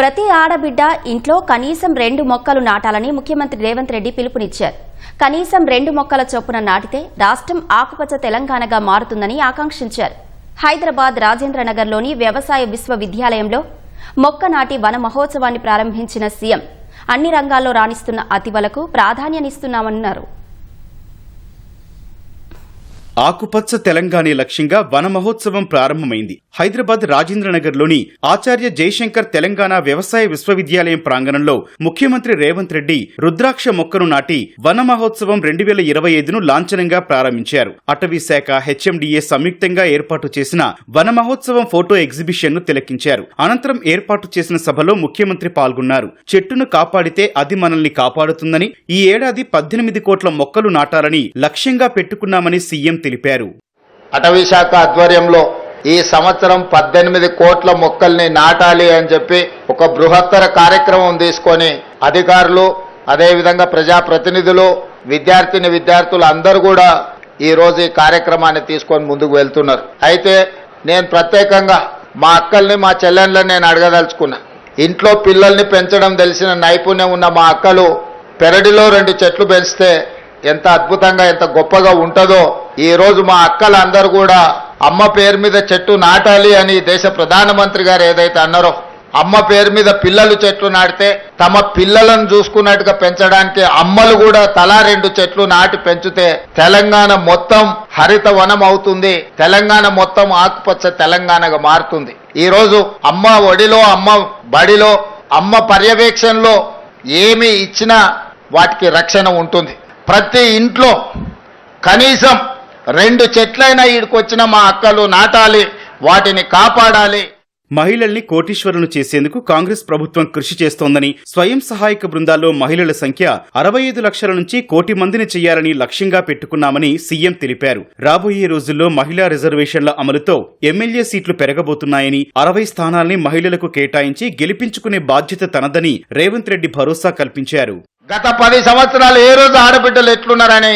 ప్రతి ఆడబిడ్డ ఇంట్లో కనీసం రెండు మొక్కలు నాటాలని ముఖ్యమంత్రి రేవంత్ రెడ్డి పిలుపునిచ్చారు. కనీసం రెండు మొక్కల చొప్పున నాటితే రాష్ట్రం ఆకుపచ్చ తెలంగాణగా మారుతుందని ఆకాంక్షించారు. హైదరాబాద్ రాజేంద్రనగర్లోని వ్యవసాయ విశ్వవిద్యాలయంలో మొక్క నాటి వన మహోత్సవాన్ని ప్రారంభించిన సీఎం. అన్ని రంగాల్లో రాణిస్తున్న అతివలకు ప్రాధాన్యనిస్తున్నామన్నారు. ఆకుపచ్చ తెలంగాణ లక్ష్యంగా వన మహోత్సవం ప్రారంభమైంది. హైదరాబాద్ రాజేంద్రనగర్లోని ఆచార్య జయశంకర్ తెలంగాణ వ్యవసాయ విశ్వవిద్యాలయం ప్రాంగణంలో ముఖ్యమంత్రి రేవంత్ రెడ్డి రుద్రాక్ష మొక్కను నాటి వన మహోత్సవం రెండు వేల ఇరవై ఐదును లాంఛనంగా ప్రారంభించారు. అటవీ శాఖ హెచ్ఎండిఏ సంయుక్తంగా ఏర్పాటు చేసిన వన మహోత్సవం ఫోటో ఎగ్జిబిషన్ను తిలకించారు. అనంతరం ఏర్పాటు చేసిన సభలో ముఖ్యమంత్రి పాల్గొన్నారు. చెట్టును కాపాడితే అది మనల్ని కాపాడుతుందని ఈ ఏడాది పద్దెనిమిది కోట్ల మొక్కలు నాటాలని లక్ష్యంగా పెట్టుకున్నామని సీఎం తెలిపారు. అటవీ శాఖ ఆధ్వర్యంలో ఈ సంవత్సరం పద్దెనిమిది కోట్ల మొక్కల్ని నాటాలి అని చెప్పి ఒక బృహత్తర కార్యక్రమం తీసుకొని అధికారులు అదేవిధంగా ప్రజాప్రతినిధులు విద్యార్థిని విద్యార్థులు అందరూ కూడా ఈ రోజు ఈ కార్యక్రమాన్ని తీసుకొని ముందుకు వెళ్తున్నారు. అయితే నేను ప్రత్యేకంగా మా అక్కల్ని మా చెల్లెళ్ళని నేను అడగదలుచుకున్నా. ఇంట్లో పిల్లల్ని పెంచడం తెలిసిన నైపుణ్యం ఉన్న మా అక్కలు పెరడిలో రెండు చెట్లు పెంచితే ఎంత అద్భుతంగా ఎంత గొప్పగా ఉంటుందో ఈ రోజు మా అక్కలందరూ కూడా అమ్మ పేరు మీద చెట్టు నాటాలి అని దేశ ప్రధానమంత్రి గారు ఏదైతే అన్నారో అమ్మ పేరు మీద పిల్లలు చెట్లు నాటితే తమ పిల్లలను చూసుకున్నట్టుగా పెంచడానికి అమ్మలు కూడా తలా రెండు చెట్లు నాటి పెంచితే తెలంగాణ మొత్తం హరిత వనం అవుతుంది తెలంగాణ మొత్తం ఆకుపచ్చ తెలంగాణగా మారుతుంది. ఈ రోజు అమ్మ ఒడిలో అమ్మ బడిలో అమ్మ పర్యవేక్షణలో ఏమి ఇచ్చినా వాటికి రక్షణ ఉంటుంది. ప్రతి ఇంట్లో కనీసం రెండు చెట్లైనా ఈడికొచ్చిన మా అక్కలు నాటాలి వాటిని కాపాడాలి. మహిళల్ని కోటీశ్వరులను చేసేందుకు కాంగ్రెస్ ప్రభుత్వం కృషి చేస్తోందని స్వయం సహాయక బృందాల్లో మహిళల సంఖ్య అరవై ఐదు లక్షల నుంచి కోటి మందిని చేయాలని లక్ష్యంగా పెట్టుకున్నామని సీఎం తెలిపారు. రాబోయే రోజుల్లో మహిళా రిజర్వేషన్ల అమలుతో ఎమ్మెల్యే సీట్లు పెరగబోతున్నాయని అరవై స్థానాల్ని మహిళలకు కేటాయించి గెలిపించుకునే బాధ్యత తనదని రేవంత్ రెడ్డి భరోసా కల్పించారు. గత పది సంవత్సరాలు ఏ రోజు ఆడబిడ్డలు ఎట్లున్నారని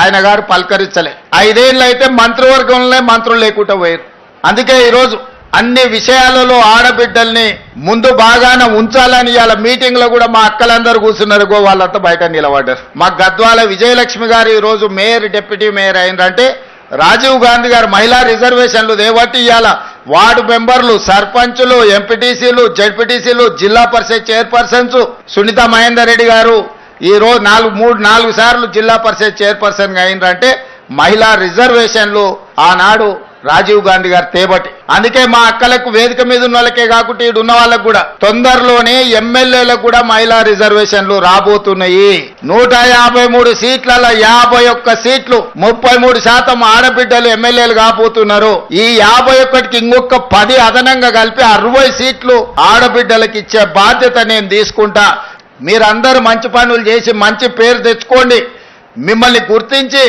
ఆయన గారు పలకరించలే. ఐదేళ్ళు అయితే మంత్రివర్గంలోనే మంత్రులు లేకుండా పోయారు. అందుకే ఈరోజు అన్ని విషయాలలో ఆడబిడ్డల్ని ముందు బాగానే ఉంచాలని ఇవాళ మీటింగ్లో కూడా మా అక్కలందరూ కూర్చున్నారు. గో వాళ్ళంతా బయట నిలబడ్డారు. మా గద్వాల విజయలక్ష్మి గారు ఈ రోజు మేయర్ డిప్యూటీ మేయర్ అయిందంటే రాజీవ్ గాంధీ గారు మహిళా రిజర్వేషన్లు దేవట్టి ఇవాళ వార్డు మెంబర్లు సర్పంచులు ఎంపీటీసీలు జడ్పీటీసీలు జిల్లా పరిషత్ చైర్పర్సన్స్ సునీత మహేందర్ రెడ్డి గారు ఈరోజు నాలుగు మూడు నాలుగు సార్లు జిల్లా పరిషత్ చైర్పర్సన్గా అయినరంటే మహిళా రిజర్వేషన్లు ఆనాడు రాజీవ్ గాంధీ గారు తేబట్టి అందుకే మా అక్కలకు వేదిక మీద ఉన్న వాళ్ళకే కాకుండా ఇడు ఉన్న వాళ్ళకు కూడా. తొందరలోనే ఎమ్మెల్యేలకు కూడా మహిళా రిజర్వేషన్లు రాబోతున్నాయి. నూట యాభై మూడు సీట్లలో యాభై ఒక్క సీట్లు ముప్పై మూడు శాతం ఆడబిడ్డలు ఎమ్మెల్యేలు కాబోతున్నారు. ఈ యాభై ఒక్కటికి ఇంకొక పది అదనంగా కలిపి అరవై సీట్లు ఆడబిడ్డలకు ఇచ్చే బాధ్యత నేను తీసుకుంటా. మీరందరూ మంచి పనులు చేసి మంచి పేరు తెచ్చుకోండి. మిమ్మల్ని గుర్తించి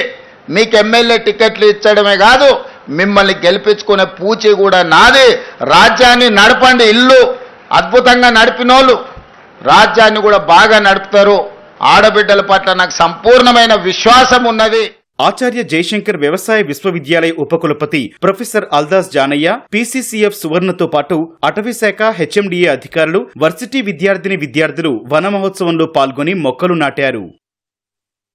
మీకు ఎమ్మెల్యే టికెట్లు ఇచ్చడమే కాదు మిమ్మల్ని గెలిపించుకునే పూచి కూడా నాది. రాజ్యాన్ని నడపండి ఇల్లు. అద్భుతంగా నడిపినోళ్ళు రాజ్యాన్ని కూడా బాగా నడుపుతారు. ఆడబిడ్డల పట్ల నాకు సంపూర్ణమైన విశ్వాసం ఉన్నది. ఆచార్య జయశంకర్ వ్యవసాయ విశ్వవిద్యాలయ ఉపకులపతి ప్రొఫెసర్ అల్దాస్ జానయ్య పీసీసీఎఫ్ సువర్ణతో పాటు అటవీశాఖ హెచ్ఎండిఏ అధికారులు వర్సిటీ విద్యార్థిని విద్యార్థులు వన మహోత్సవంలో పాల్గొని మొక్కలు నాటారు.